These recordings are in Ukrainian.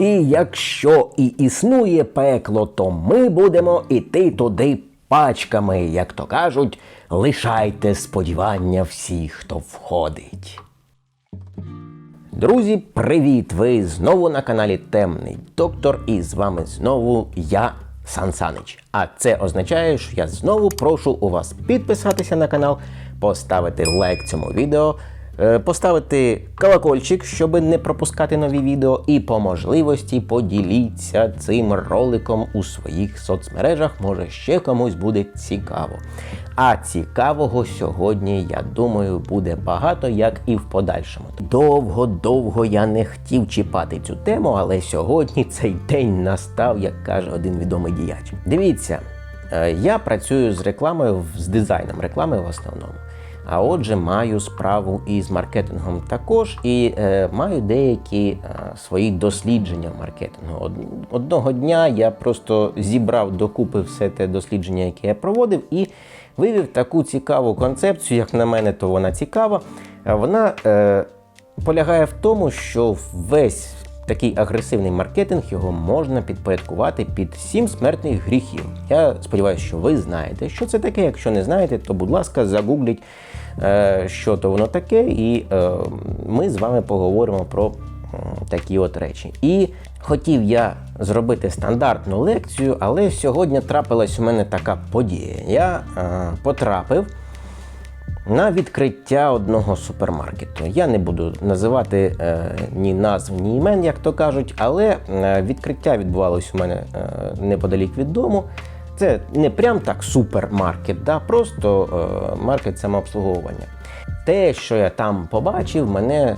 І якщо і існує пекло, то ми будемо іти туди пачками, як то кажуть, лишайте сподівання всіх, хто входить. Друзі, привіт! Ви знову на каналі Темний Доктор, і з вами знову я, Сан Санич. А це означає, що я знову прошу у вас підписатися на канал, поставити лайк цьому відео, поставити колокольчик, щоб не пропускати нові відео, і по можливості поділіться цим роликом у своїх соцмережах. Може ще комусь буде цікаво. А цікавого сьогодні, я думаю, буде багато, як і в подальшому. Довго-довго я не хотів чіпати цю тему, але сьогодні цей день настав, як каже один відомий діяч. Дивіться, е, я працюю з рекламою, з дизайном реклами в основному. А отже, маю справу і з маркетингом також, і е, маю деякі е, свої дослідження маркетингу. Одного дня я просто зібрав докупи все те дослідження, яке я проводив, і вивів таку цікаву концепцію, як на мене, то вона цікава. Вона е, полягає в тому, що весь такий агресивний маркетинг його можна підпорядкувати під сім смертних гріхів. Я сподіваюся, що ви знаєте, що це таке. Якщо не знаєте, то будь ласка, загугліть, е, що то воно таке, і е, ми з вами поговоримо про такі от речі. І хотів я зробити стандартну лекцію, але сьогодні трапилась у мене така подія. Я е, потрапив на відкриття одного супермаркету. Я не буду називати е, ні назв, ні імен, як то кажуть, але е, відкриття відбувалось у мене е, неподалік від дому. Це не прям так супермаркет, да, просто е, маркет самообслуговування. Те, що я там побачив, мене, е,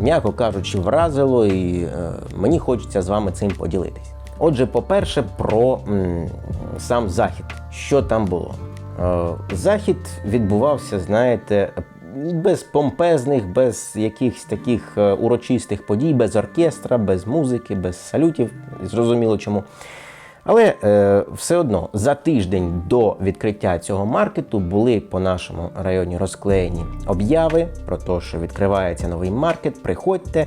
м'яко кажучи, вразило, і е, мені хочеться з вами цим поділитись. Отже, по-перше, про м, сам захід. Що там було? Е, Захід відбувався, знаєте, без помпезних, без якихось таких е, урочистих подій, без оркестра, без музики, без салютів. Зрозуміло чому. Але е, все одно за тиждень до відкриття цього маркету були по нашому районі розклеєні обяви про те, що відкривається новий маркет. Приходьте.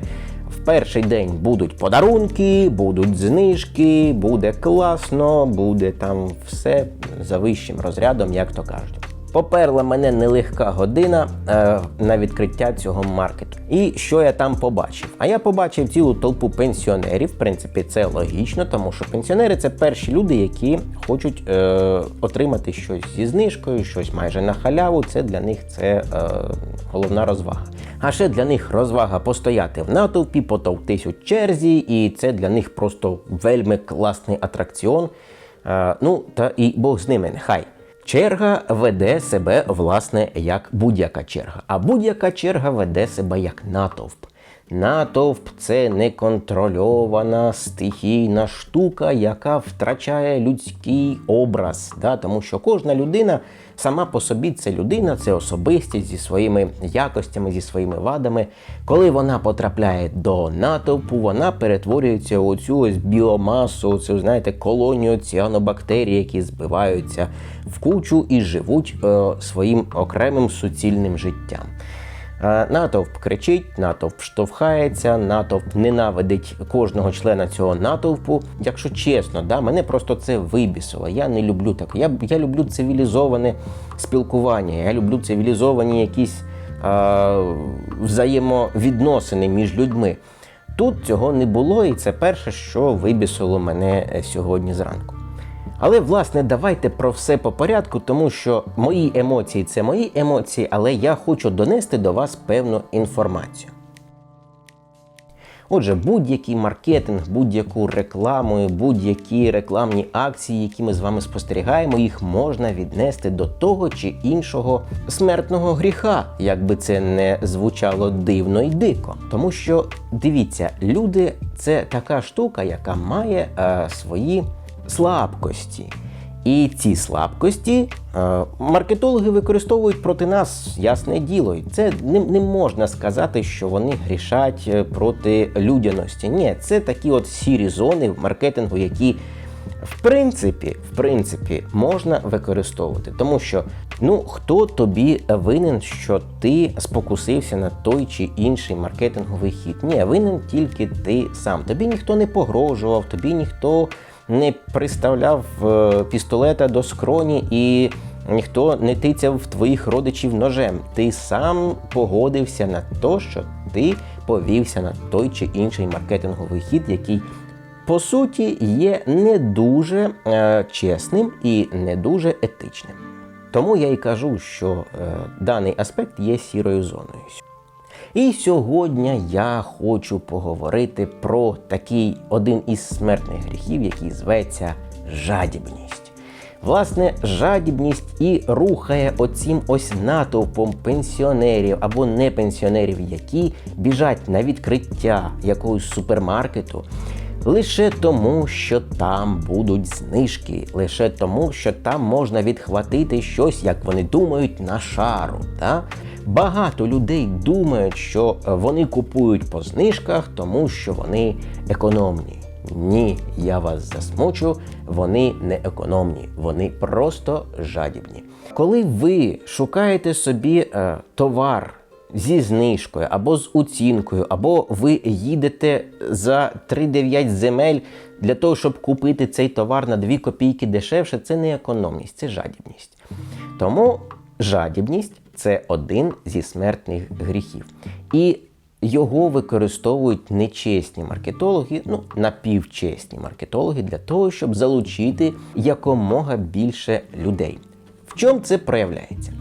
В перший день будуть подарунки, будуть знижки, буде класно, буде там все за вищим розрядом, як то кажуть. Поперла мене нелегка година е, на відкриття цього маркету. І що я там побачив? А я побачив цілу толпу пенсіонерів. В принципі, це логічно, тому що пенсіонери це перші люди, які хочуть е, отримати щось зі знижкою, щось майже на халяву. Це для них це е, головна розвага. А ще для них розвага постояти в натовпі, потовтись у черзі, і це для них просто вельми класний атракціон. Е, ну та і Бог з ними, нехай. Черга веде себе власне як будь-яка черга, а будь-яка черга веде себе як натовп. Натовп це неконтрольована стихійна штука, яка втрачає людський образ. Да? Тому що кожна людина сама по собі це людина, це особистість зі своїми якостями, зі своїми вадами. Коли вона потрапляє до натовпу, вона перетворюється у цю ось біомасу, цю, знаєте, колонію ціанобактерій, які збиваються в кучу і живуть е, своїм окремим суцільним життям. Е, Натовп кричить, натовп штовхається, натовп ненавидить кожного члена цього натовпу. Якщо чесно, да, мене просто це вибісило. Я не люблю так. Я, я люблю цивілізоване спілкування, я люблю цивілізовані якісь е, взаємовідносини між людьми. Тут цього не було, і це перше, що вибісило мене е, сьогодні зранку. Але власне давайте про все по порядку, тому що мої емоції це мої емоції, але я хочу донести до вас певну інформацію. Отже, будь-який маркетинг, будь-яку рекламу, будь-які рекламні акції, які ми з вами спостерігаємо, їх можна віднести до того чи іншого смертного гріха, як би це не звучало дивно і дико. Тому що дивіться, люди це така штука, яка має е, свої слабкості. І ці слабкості е, маркетологи використовують проти нас, ясне діло. Це не, не можна сказати, що вони грішать е, проти людяності. Ні, це такі от сірі зони в маркетингу, які в принципі, в принципі, можна використовувати, тому що Ну, хто тобі винен, що ти спокусився на той чи інший маркетинговий хід? Ні, винен тільки ти сам. Тобі ніхто не погрожував, тобі ніхто не приставляв е, пістолета до скроні і ніхто не тицяв твоїх родичів ножем. Ти сам погодився на те, що ти повівся на той чи інший маркетинговий хід, який по суті є не дуже е, чесним і не дуже етичним. Тому я і кажу, що е, даний аспект є сірою зоною. І сьогодні я хочу поговорити про такий один із смертних гріхів, який зветься жадібність. Власне, жадібність і рухає оцім ось натовпом пенсіонерів або не пенсіонерів, які біжать на відкриття якогось супермаркету. Лише тому, що там будуть знижки, лише тому, що там можна відхватити щось, як вони думають, на шару. Та? Багато людей думають, що вони купують по знижках, тому що вони економні. Ні, я вас засмучу, вони не економні, вони просто жадібні. Коли ви шукаєте собі е, товар зі знижкою або з оцінкою, або ви їдете за 3-9 земель для того, щоб купити цей товар на 2 копійки дешевше, це не економність, це жадібність. Тому жадібність це один зі смертних гріхів. І його використовують нечесні маркетологи, ну напівчесні маркетологи, для того, щоб залучити якомога більше людей. В чому це проявляється?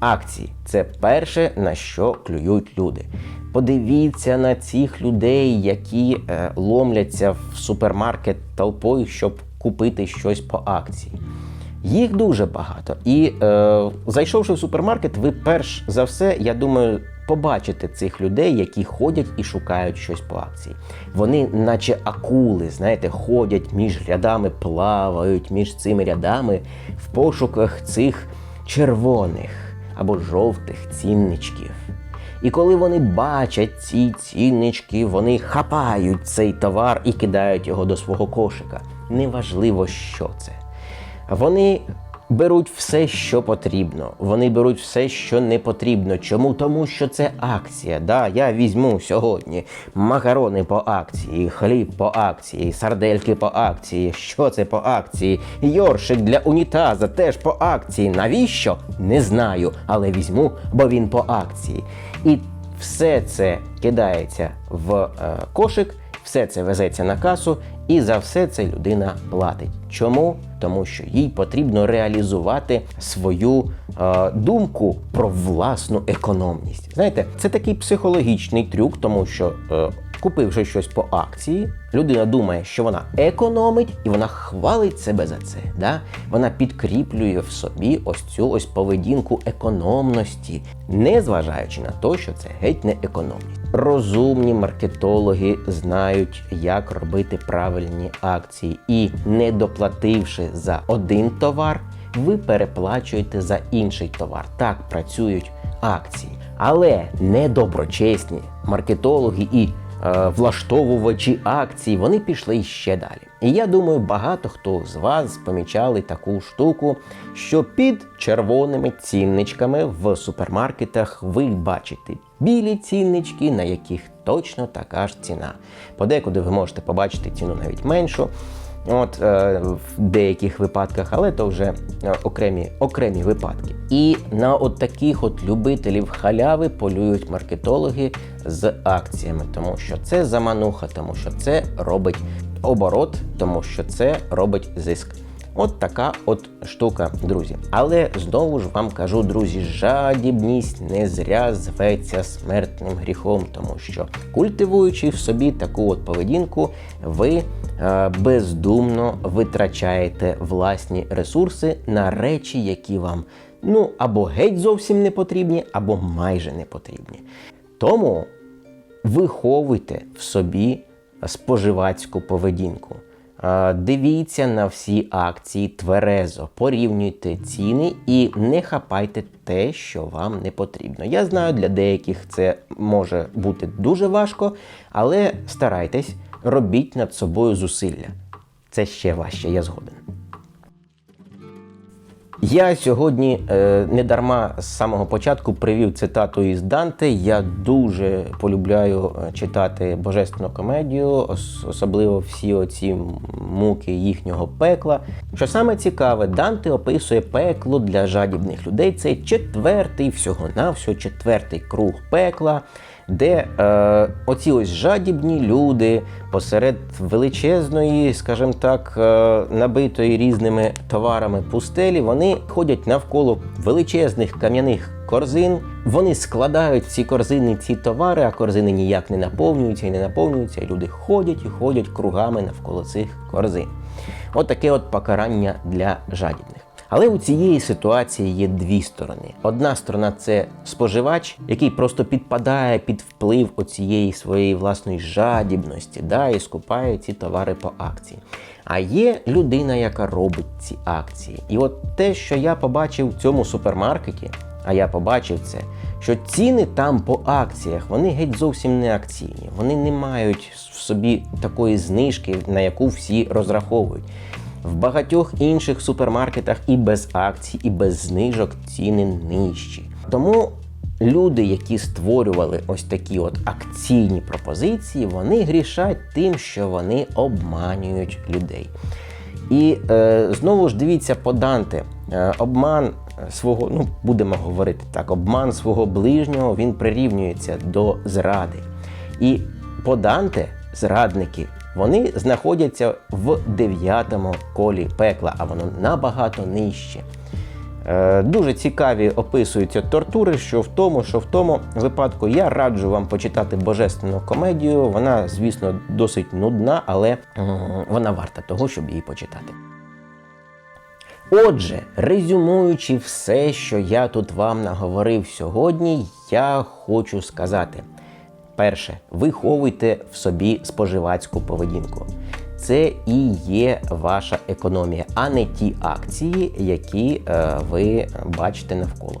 Акції це перше, на що клюють люди. Подивіться на цих людей, які е, ломляться в супермаркет толпою, щоб купити щось по акції. Їх дуже багато. І е, зайшовши в супермаркет, ви перш за все, я думаю, побачите цих людей, які ходять і шукають щось по акції. Вони, наче акули, знаєте, ходять між рядами, плавають між цими рядами в пошуках цих червоних або жовтих цінничків. І коли вони бачать ці ціннички, вони хапають цей товар і кидають його до свого кошика. Неважливо, що це. Вони беруть все, що потрібно. Вони беруть все, що не потрібно. Чому? Тому що це акція. Да, Я візьму сьогодні макарони по акції, хліб по акції, сардельки по акції. Що це по акції? Йоршик для унітаза теж по акції. Навіщо? Не знаю, але візьму, бо він по акції. І все це кидається в е, кошик, все це везеться на касу, і за все це людина платить. Чому? Тому що їй потрібно реалізувати свою е, думку про власну економність. Знаєте, це такий психологічний трюк, тому що. Е, Купивши щось по акції, людина думає, що вона економить, і вона хвалить себе за це. Да? Вона підкріплює в собі ось цю ось поведінку економності, не зважаючи на те, що це геть не економність. Розумні маркетологи знають, як робити правильні акції, і не доплативши за один товар, ви переплачуєте за інший товар. Так працюють акції. Але недоброчесні маркетологи і влаштовувачі акцій, вони пішли ще далі. І я думаю, багато хто з вас помічали таку штуку, що під червоними цінничками в супермаркетах ви бачите білі ціннички, на яких точно така ж ціна. Подекуди ви можете побачити ціну навіть меншу. От е, в деяких випадках, але то вже е, окремі окремі випадки. І на от таких от любителів халяви полюють маркетологи з акціями, тому що це замануха, тому що це робить оборот, тому що це робить зиск. От така от штука, друзі. Але знову ж вам кажу, друзі, жадібність не зря зветься смертним гріхом, тому що культивуючи в собі таку от поведінку, ви е, бездумно витрачаєте власні ресурси на речі, які вам ну або геть зовсім не потрібні, або майже не потрібні. Тому виховуйте в собі споживацьку поведінку. Е, Дивіться на всі акції тверезо, порівнюйте ціни і не хапайте те, що вам не потрібно. Я знаю, для деяких це може бути дуже важко, але старайтесь, робіть над собою зусилля. Це ще важче, я згоден. Я сьогодні е, не дарма з самого початку привів цитату із Данте. Я дуже полюбляю е, читати божественну комедію, ос- особливо всі оці муки їхнього пекла. Що саме цікаве, Данте описує пекло для жадібних людей. Це четвертий, всього-навсього четвертий круг пекла де е, оці ось жадібні люди посеред величезної, скажімо так, е, набитої різними товарами пустелі, вони ходять навколо величезних кам'яних корзин. Вони складають ці корзини ці товари, а корзини ніяк не наповнюються і не наповнюються. І люди ходять і ходять кругами навколо цих корзин. От от покарання для жадібних. Але у цієї ситуації є дві сторони. Одна сторона це споживач, який просто підпадає під вплив оцієї своєї власної жадібності, да, і скупає ці товари по акції. А є людина, яка робить ці акції. І от те, що я побачив в цьому супермаркеті, а я побачив це, що ціни там по акціях вони геть зовсім не акційні. Вони не мають в собі такої знижки, на яку всі розраховують. В багатьох інших супермаркетах і без акцій, і без знижок ціни нижчі. Тому люди, які створювали ось такі от акційні пропозиції, вони грішать тим, що вони обманюють людей. І е, знову ж дивіться по Данте, е, обман свого, ну будемо говорити так, обман свого ближнього він прирівнюється до зради. І по Данте зрадники вони знаходяться в дев'ятому колі пекла, а воно набагато нижче. Е, Дуже цікаві описуються тортури, що в тому, що в тому випадку я раджу вам почитати божественну комедію. Вона, звісно, досить нудна, але вона варта того, щоб її почитати. Отже, резюмуючи все, що я тут вам наговорив сьогодні, я хочу сказати: перше, виховуйте в собі споживацьку поведінку. Це і є ваша економія, а не ті акції, які е, ви бачите навколо.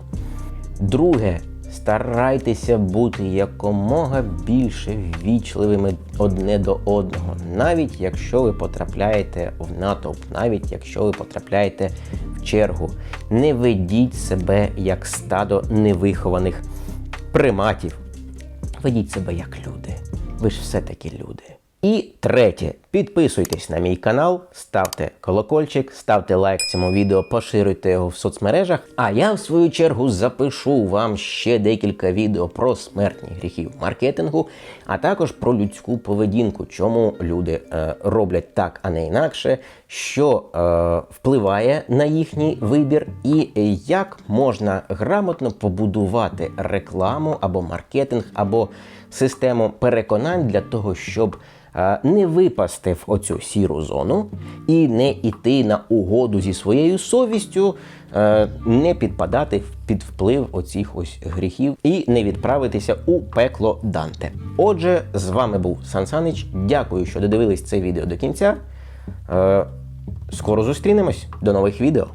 Друге, старайтеся бути якомога більше ввічливими одне до одного, навіть якщо ви потрапляєте в натовп, навіть якщо ви потрапляєте в чергу. Не ведіть себе як стадо невихованих приматів. Ведіть себе як люди. Ви ж все-таки люди. І третє, підписуйтесь на мій канал, ставте колокольчик, ставте лайк цьому відео, поширюйте його в соцмережах. А я, в свою чергу, запишу вам ще декілька відео про смертні гріхи в маркетингу, а також про людську поведінку, чому люди е, роблять так, а не інакше, що е, впливає на їхній вибір, і як можна грамотно побудувати рекламу або маркетинг, або систему переконань для того, щоб не випасти в оцю сіру зону і не йти на угоду зі своєю совістю, е, не підпадати під вплив оцих ось гріхів і не відправитися у пекло Данте. Отже, з вами був Сан Санич. Дякую, що додивились це відео до кінця. Е, Скоро зустрінемось. До нових відео.